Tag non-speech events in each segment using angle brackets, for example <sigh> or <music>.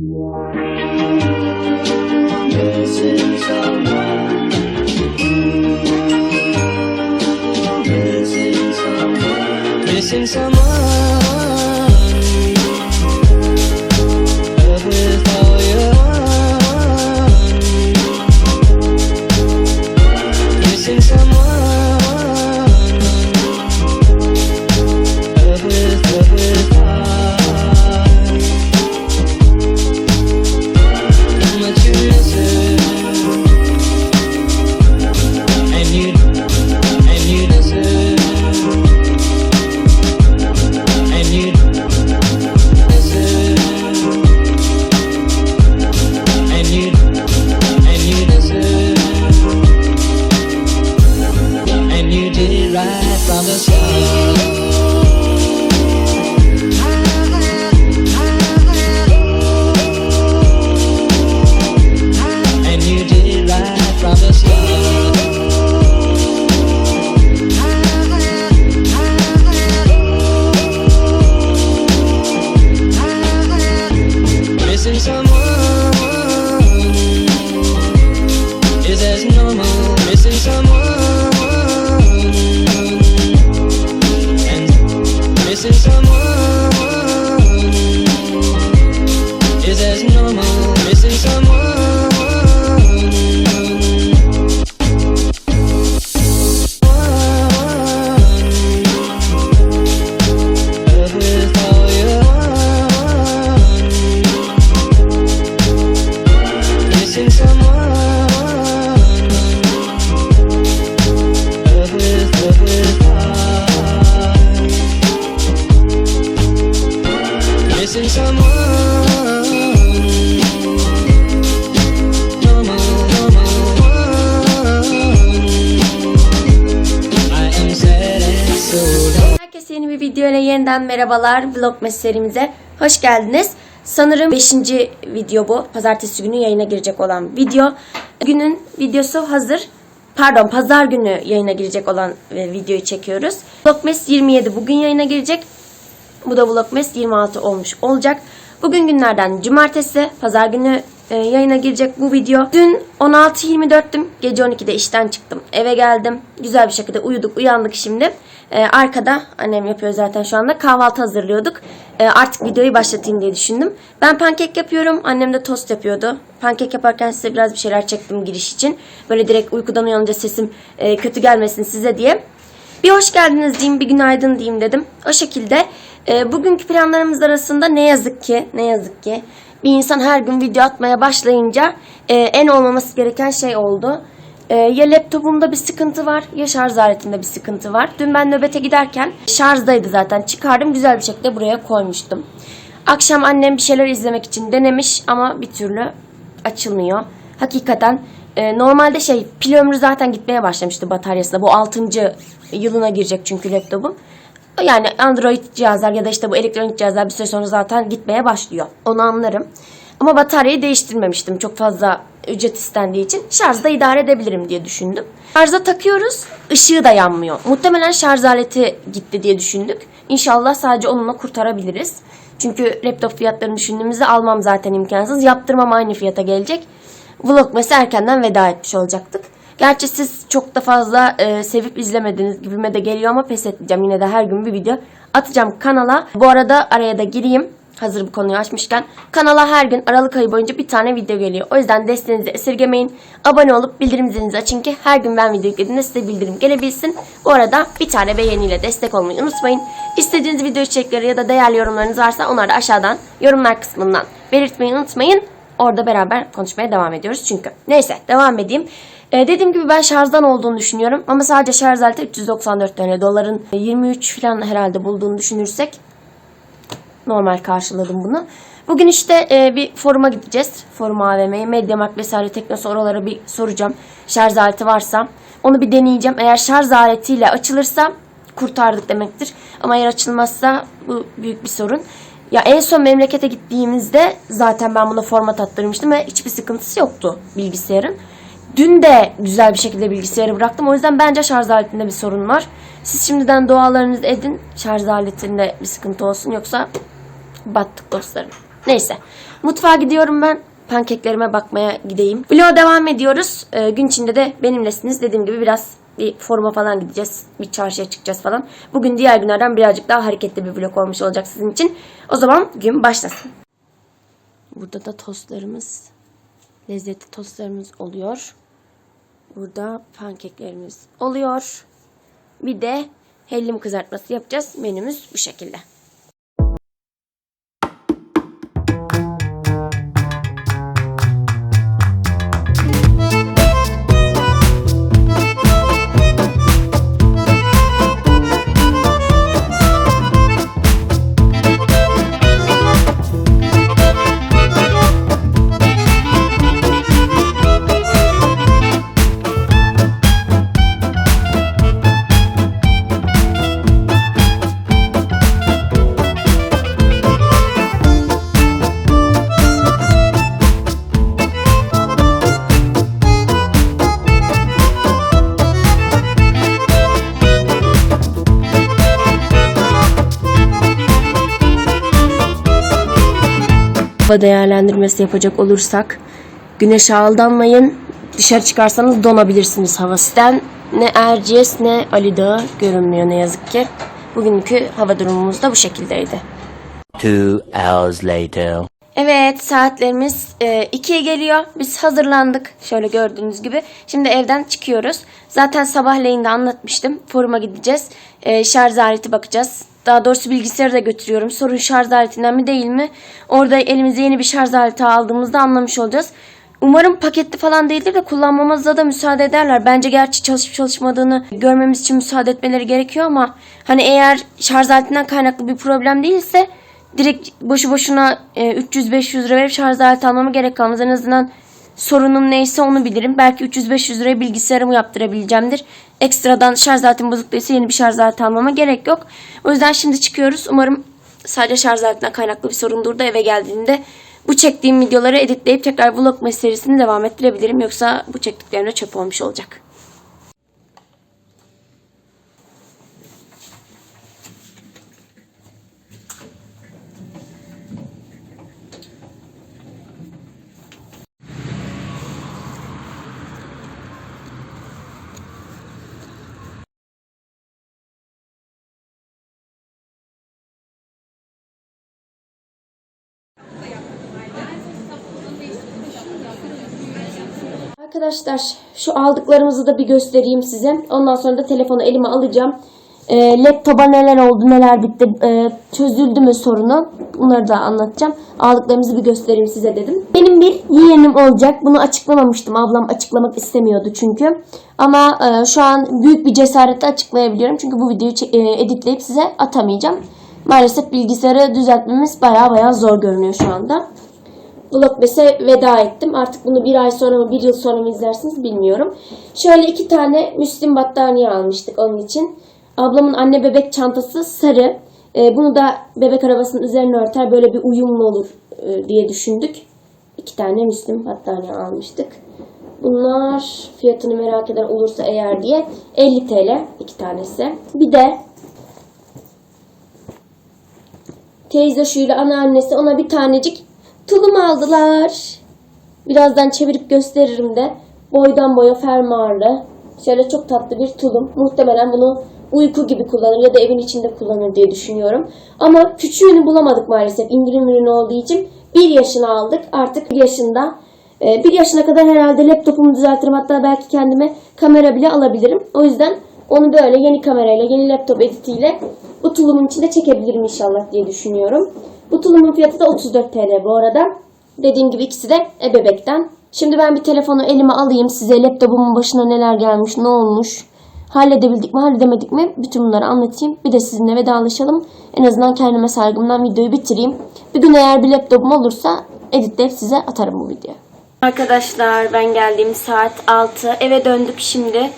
内心沙漠。内心沙漠。Oh. Herkese yeni bir video ile yeniden merhabalar. Vlogmas serimize hoş geldiniz. Sanırım 5. video bu. Pazartesi günü yayına girecek olan video. Günün videosu hazır. Pardon pazar günü yayına girecek olan e, videoyu çekiyoruz. Vlogmas 27 bugün yayına girecek. Bu da Vlogmas 26 olmuş olacak. Bugün günlerden cumartesi, pazar günü e, yayına girecek bu video. Dün 16.24'tüm. Gece 12'de işten çıktım. Eve geldim. Güzel bir şekilde uyuduk, uyandık şimdi. E, arkada annem yapıyor zaten şu anda. Kahvaltı hazırlıyorduk. E, artık videoyu başlatayım diye düşündüm. Ben pankek yapıyorum. Annem de tost yapıyordu. Pankek yaparken size biraz bir şeyler çektim giriş için. Böyle direkt uykudan uyanınca sesim e, kötü gelmesin size diye. Bir hoş geldiniz diyeyim, bir günaydın diyeyim dedim. O şekilde e, bugünkü planlarımız arasında ne yazık ki, ne yazık ki bir insan her gün video atmaya başlayınca e, en olmaması gereken şey oldu. E, ya laptopumda bir sıkıntı var ya şarj aletinde bir sıkıntı var. Dün ben nöbete giderken şarjdaydı zaten. Çıkardım güzel bir şekilde buraya koymuştum. Akşam annem bir şeyler izlemek için denemiş ama bir türlü açılmıyor. Hakikaten e, normalde şey pil ömrü zaten gitmeye başlamıştı bataryasında. Bu 6. yılına girecek çünkü laptopum. Yani Android cihazlar ya da işte bu elektronik cihazlar bir süre sonra zaten gitmeye başlıyor. Onu anlarım. Ama bataryayı değiştirmemiştim çok fazla ücret istendiği için. Şarjda idare edebilirim diye düşündüm. Şarja takıyoruz, ışığı da yanmıyor. Muhtemelen şarj aleti gitti diye düşündük. İnşallah sadece onunla kurtarabiliriz. Çünkü laptop fiyatlarını düşündüğümüzde almam zaten imkansız. Yaptırmam aynı fiyata gelecek. Vlogmas'a erkenden veda etmiş olacaktık. Gerçi siz çok da fazla e, sevip izlemediğiniz gibime de geliyor ama pes etmeyeceğim. Yine de her gün bir video atacağım kanala. Bu arada araya da gireyim. Hazır bu konuyu açmışken. Kanala her gün Aralık ayı boyunca bir tane video geliyor. O yüzden desteğinizi esirgemeyin. Abone olup bildirim zilinizi açın ki her gün ben video yüklediğimde size bildirim gelebilsin. Bu arada bir tane beğeniyle destek olmayı unutmayın. İstediğiniz video içerikleri ya da değerli yorumlarınız varsa onları da aşağıdan yorumlar kısmından belirtmeyi unutmayın. Orada beraber konuşmaya devam ediyoruz çünkü. Neyse devam edeyim. Ee, dediğim gibi ben şarjdan olduğunu düşünüyorum. Ama sadece şarj aleti 394 tane doların 23 falan herhalde bulduğunu düşünürsek normal karşıladım bunu. Bugün işte e, bir foruma gideceğiz. Forum AVM'ye, Mediamarkt vesaire Teknosa oralara bir soracağım. Şarj aleti varsa onu bir deneyeceğim. Eğer şarj aletiyle açılırsa kurtardık demektir. Ama eğer açılmazsa bu büyük bir sorun. Ya en son memlekete gittiğimizde zaten ben buna format attırmıştım ve hiçbir sıkıntısı yoktu bilgisayarın. Dün de güzel bir şekilde bilgisayarı bıraktım. O yüzden bence şarj aletinde bir sorun var. Siz şimdiden dualarınızı edin. Şarj aletinde bir sıkıntı olsun yoksa battık dostlarım. Neyse. Mutfağa gidiyorum ben. Pankeklerime bakmaya gideyim. Vloga devam ediyoruz. Ee, gün içinde de benimlesiniz. Dediğim gibi biraz bir foruma falan gideceğiz. Bir çarşıya çıkacağız falan. Bugün diğer günlerden birazcık daha hareketli bir vlog olmuş olacak sizin için. O zaman gün başlasın. Burada da tostlarımız, lezzetli tostlarımız oluyor. Burada pankeklerimiz oluyor. Bir de hellim kızartması yapacağız. Menümüz bu şekilde. Hava değerlendirmesi yapacak olursak güneşe aldanmayın. Dışarı çıkarsanız donabilirsiniz havasından. Ne Erciyes ne Ali Dağı görünmüyor ne yazık ki. Bugünkü hava durumumuz da bu şekildeydi. Two hours later. Evet saatlerimiz 2'ye geliyor. Biz hazırlandık şöyle gördüğünüz gibi. Şimdi evden çıkıyoruz. Zaten sabahleyin de anlatmıştım. Foruma gideceğiz. E, şarj aleti bakacağız. Daha doğrusu bilgisayarı da götürüyorum. Sorun şarj aletinden mi değil mi? Orada elimize yeni bir şarj aleti aldığımızda anlamış olacağız. Umarım paketli falan değildir de kullanmamıza da müsaade ederler. Bence gerçi çalışıp çalışmadığını görmemiz için müsaade etmeleri gerekiyor ama hani eğer şarj aletinden kaynaklı bir problem değilse direkt boşu boşuna e, 300-500 lira verip şarj aleti almama gerek kalmaz. En azından sorunum neyse onu bilirim. Belki 300-500 liraya bilgisayarımı yaptırabileceğimdir. Ekstradan şarj aletim bozuk değilse yeni bir şarj aleti almama gerek yok. O yüzden şimdi çıkıyoruz. Umarım sadece şarj aletinden kaynaklı bir sorundur da eve geldiğinde bu çektiğim videoları editleyip tekrar vlog serisini devam ettirebilirim. Yoksa bu çektiklerim çöp olmuş olacak. Arkadaşlar şu aldıklarımızı da bir göstereyim size. Ondan sonra da telefonu elime alacağım. E, laptopa neler oldu neler bitti e, çözüldü mü sorunu bunları da anlatacağım. Aldıklarımızı bir göstereyim size dedim. Benim bir yeğenim olacak. Bunu açıklamamıştım. Ablam açıklamak istemiyordu çünkü. Ama e, şu an büyük bir cesaretle açıklayabiliyorum. Çünkü bu videoyu e, editleyip size atamayacağım. Maalesef bilgisayarı düzeltmemiz baya baya zor görünüyor şu anda. Vlogmas'e veda ettim. Artık bunu bir ay sonra mı bir yıl sonra mı izlersiniz bilmiyorum. Şöyle iki tane Müslim battaniye almıştık onun için. Ablamın anne bebek çantası sarı. Ee, bunu da bebek arabasının üzerine örter böyle bir uyumlu olur e, diye düşündük. İki tane Müslim battaniye almıştık. Bunlar fiyatını merak eden olursa eğer diye 50 TL iki tanesi. Bir de teyze şuyla anneannesi ona bir tanecik tulum aldılar. Birazdan çevirip gösteririm de. Boydan boya fermuarlı. Şöyle çok tatlı bir tulum. Muhtemelen bunu uyku gibi kullanır ya da evin içinde kullanır diye düşünüyorum. Ama küçüğünü bulamadık maalesef. İndirim ürünü olduğu için bir yaşını aldık. Artık bir yaşında. Ee, bir yaşına kadar herhalde laptopumu düzeltirim. Hatta belki kendime kamera bile alabilirim. O yüzden onu böyle yeni kamerayla, yeni laptop editiyle bu tulumun içinde çekebilirim inşallah diye düşünüyorum. Bu tulumun fiyatı da 34 TL bu arada. Dediğim gibi ikisi de ebebekten. Şimdi ben bir telefonu elime alayım size laptopumun başına neler gelmiş, ne olmuş. Halledebildik mi, halledemedik mi? Bütün bunları anlatayım. Bir de sizinle vedalaşalım. En azından kendime saygımdan videoyu bitireyim. Bir gün eğer bir laptopum olursa editleyip size atarım bu videoyu. Arkadaşlar ben geldiğim saat 6. Eve döndük şimdi.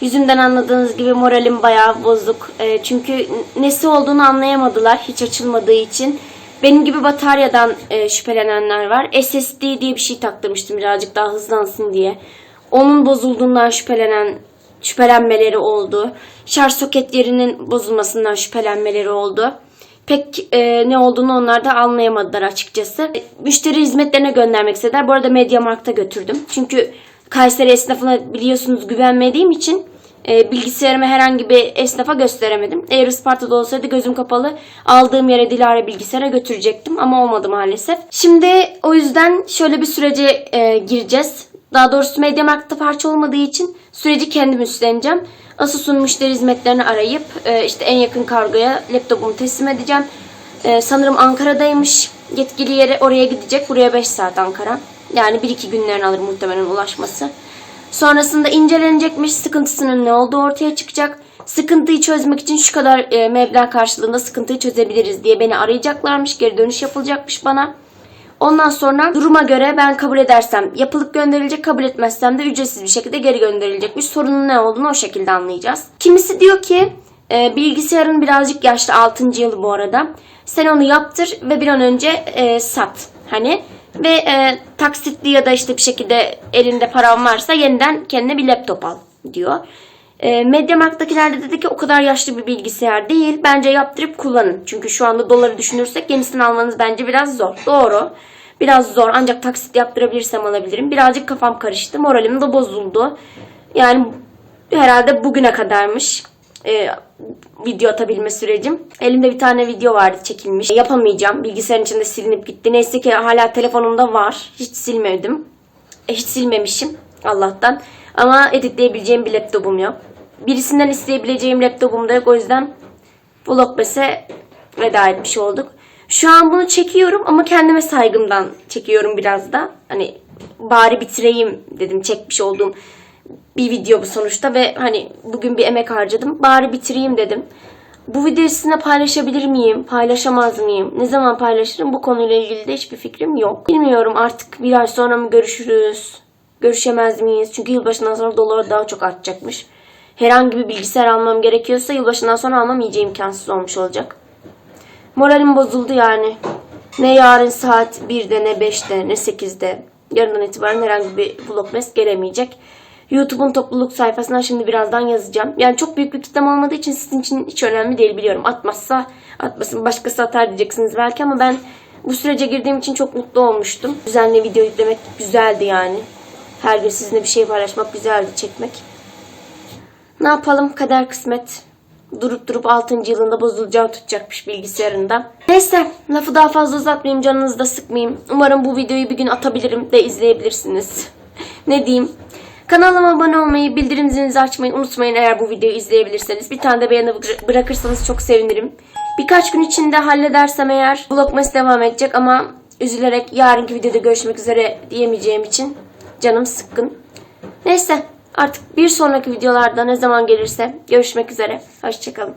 Yüzümden anladığınız gibi moralim bayağı bozuk. Ee, çünkü nesi olduğunu anlayamadılar hiç açılmadığı için. Benim gibi bataryadan e, şüphelenenler var. SSD diye bir şey taktırmıştım birazcık daha hızlansın diye. Onun bozulduğundan şüphelenen şüphelenmeleri oldu. Şarj soketlerinin bozulmasından şüphelenmeleri oldu. pek e, ne olduğunu onlar da anlayamadılar açıkçası. Müşteri hizmetlerine göndermek istediler. Bu arada Mediamarkt'a götürdüm. Çünkü Kayseri esnafına biliyorsunuz güvenmediğim için e, bilgisayarımı herhangi bir esnafa gösteremedim. Eğer Isparta'da olsaydı gözüm kapalı aldığım yere Dilara bilgisayara götürecektim ama olmadı maalesef. Şimdi o yüzden şöyle bir sürece e, gireceğiz. Daha doğrusu Mediamarkt'ta parça olmadığı için süreci kendim üstleneceğim. Asus'un müşteri hizmetlerini arayıp e, işte en yakın kargoya laptopumu teslim edeceğim. E, sanırım Ankara'daymış. Yetkili yere oraya gidecek. Buraya 5 saat Ankara. Yani 1-2 günlerini alır muhtemelen ulaşması. Sonrasında incelenecekmiş, sıkıntısının ne olduğu ortaya çıkacak. Sıkıntıyı çözmek için şu kadar e, meblağ karşılığında sıkıntıyı çözebiliriz diye beni arayacaklarmış. Geri dönüş yapılacakmış bana. Ondan sonra duruma göre ben kabul edersem yapılıp gönderilecek, kabul etmezsem de ücretsiz bir şekilde geri gönderilecekmiş. Sorunun ne olduğunu o şekilde anlayacağız. Kimisi diyor ki e, bilgisayarın birazcık yaşlı 6. yılı bu arada. Sen onu yaptır ve bir an önce e, sat. Hani ve e, taksitli ya da işte bir şekilde elinde paran varsa yeniden kendine bir laptop al diyor. E, Mediamarkt'takiler de dedi ki o kadar yaşlı bir bilgisayar değil. Bence yaptırıp kullanın. Çünkü şu anda doları düşünürsek yenisini almanız bence biraz zor. Doğru. Biraz zor ancak taksit yaptırabilirsem alabilirim. Birazcık kafam karıştı. Moralim de bozuldu. Yani herhalde bugüne kadarmış e, video atabilme sürecim. Elimde bir tane video vardı çekilmiş. Yapamayacağım. Bilgisayarın içinde silinip gitti. Neyse ki hala telefonumda var. Hiç silmedim. E, hiç silmemişim Allah'tan. Ama editleyebileceğim bir laptopum yok. Birisinden isteyebileceğim laptopum da yok. O yüzden Vlogmas'e veda etmiş olduk. Şu an bunu çekiyorum ama kendime saygımdan çekiyorum biraz da. Hani bari bitireyim dedim çekmiş olduğum bir video bu sonuçta ve hani bugün bir emek harcadım. Bari bitireyim dedim. Bu videoyu sizinle paylaşabilir miyim? Paylaşamaz mıyım? Ne zaman paylaşırım? Bu konuyla ilgili de hiçbir fikrim yok. Bilmiyorum artık bir ay sonra mı görüşürüz? Görüşemez miyiz? Çünkü yılbaşından sonra dolar daha çok artacakmış. Herhangi bir bilgisayar almam gerekiyorsa yılbaşından sonra almam iyice imkansız olmuş olacak. Moralim bozuldu yani. Ne yarın saat 1'de ne 5'te ne 8'de. Yarından itibaren herhangi bir vlogmas gelemeyecek. YouTube'un topluluk sayfasına şimdi birazdan yazacağım. Yani çok büyük bir kitlem olmadığı için sizin için hiç önemli değil biliyorum. Atmazsa atmasın başkası atar diyeceksiniz belki ama ben bu sürece girdiğim için çok mutlu olmuştum. Düzenli video yüklemek güzeldi yani. Her gün sizinle bir şey paylaşmak güzeldi çekmek. Ne yapalım kader kısmet. Durup durup 6. yılında bozulacağı tutacakmış bilgisayarında. Neyse lafı daha fazla uzatmayayım canınızı da sıkmayayım. Umarım bu videoyu bir gün atabilirim de izleyebilirsiniz. <laughs> ne diyeyim. Kanalıma abone olmayı, bildirim zilinizi açmayı unutmayın eğer bu videoyu izleyebilirseniz. Bir tane de beğeni bıra- bırakırsanız çok sevinirim. Birkaç gün içinde halledersem eğer vlogmas devam edecek ama üzülerek yarınki videoda görüşmek üzere diyemeyeceğim için canım sıkkın. Neyse artık bir sonraki videolarda ne zaman gelirse görüşmek üzere. Hoşçakalın.